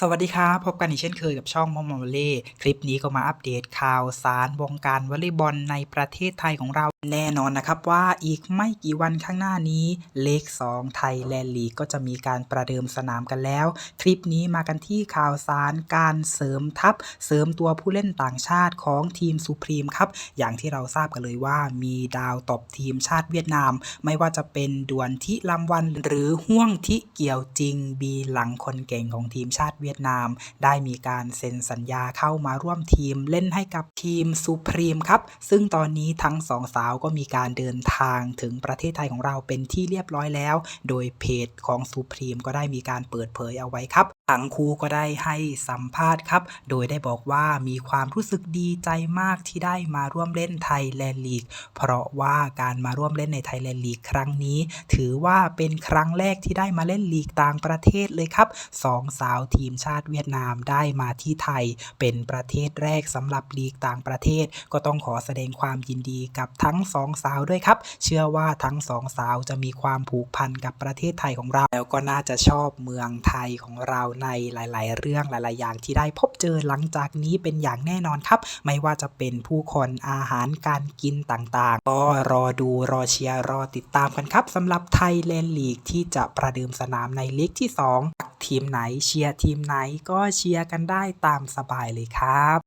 สวัสดีครับพบกันอีกเช่นเคยกับช่องมอมมอลเล่คลิปนี้ก็มาอัปเดตข่าวสารวงการวอลเลย์บอลในประเทศไทยของเราแน่นอนนะครับว่าอีกไม่กี่วันข้างหน้านี้เลข2ไทยแลนด์ลีกก็จะมีการประเดิมสนามกันแล้ว คลิปนี้มากันที่ข่าวสารการเสริมทัพ เสริมตัวผู้เล่นต่างชาติของทีมสุพรีมครับ อย่างที่เราทราบกันเลยว่ามีดาวตบทีมชาติเวียดนาม ไม่ว่าจะเป็นดวนทิลำวันหรือห่วงทิเกี่ยวจริงบีหลังคนเก่งของทีมชาติเวียดนาม ได้มีการเซ็นสัญญาเข้ามาร่วมทีมเล่นให้กับทีมสุพรีมครับ ซึ่งตอนนี้ทั้งสองสาวก็มีการเดินทางถึงประเทศไทยของเราเป็นที่เรียบร้อยแล้ว โดยเพจของสุพรีมก็ได้มีการเปิดเผยเอาไว้ครับทั้งคู่ก็ได้ให้สัมภาษณ์ครับ โดยได้บอกว่ามีความรู้สึกดีใจมากที่ได้มาร่วมเล่นไทยแลนด์ลีก เพราะว่าการมาร่วมเล่นในไทยแลนด์ลีกครั้งนี้ ถือว่าเป็นครั้งแรกที่ได้มาเล่นลีกต่างประเทศเลยครับสองสาวทีมชาติเวียดนามได้มาที่ไทย เป็นประเทศแรกสำหรับลีกต่างประเทศ ก็ต้องขอแสดงความยินดีกับทั้งสองสาวด้วยครับ เชื่อว่าทั้งสองสาวจะมีความผูกพันกับประเทศไทยของเรา แล้วก็น่าจะชอบเมืองไทยของเราในหลาย ๆ เรื่องหลาย ๆ อย่างที่ได้พบเจอหลังจากนี้เป็นอย่างแน่นอนครับ ไม่ว่าจะเป็นผู้คนอาหารการกินต่าง ๆ ก็รอดูรอเชียร์รอติดตามกันครับสำหรับไทยแลนลีกที่จะประเดิมสนามในลีกที่ 2 ทีมไหนเชียร์ทีมไหนก็เชียร์กันได้ตามสบายเลยครับ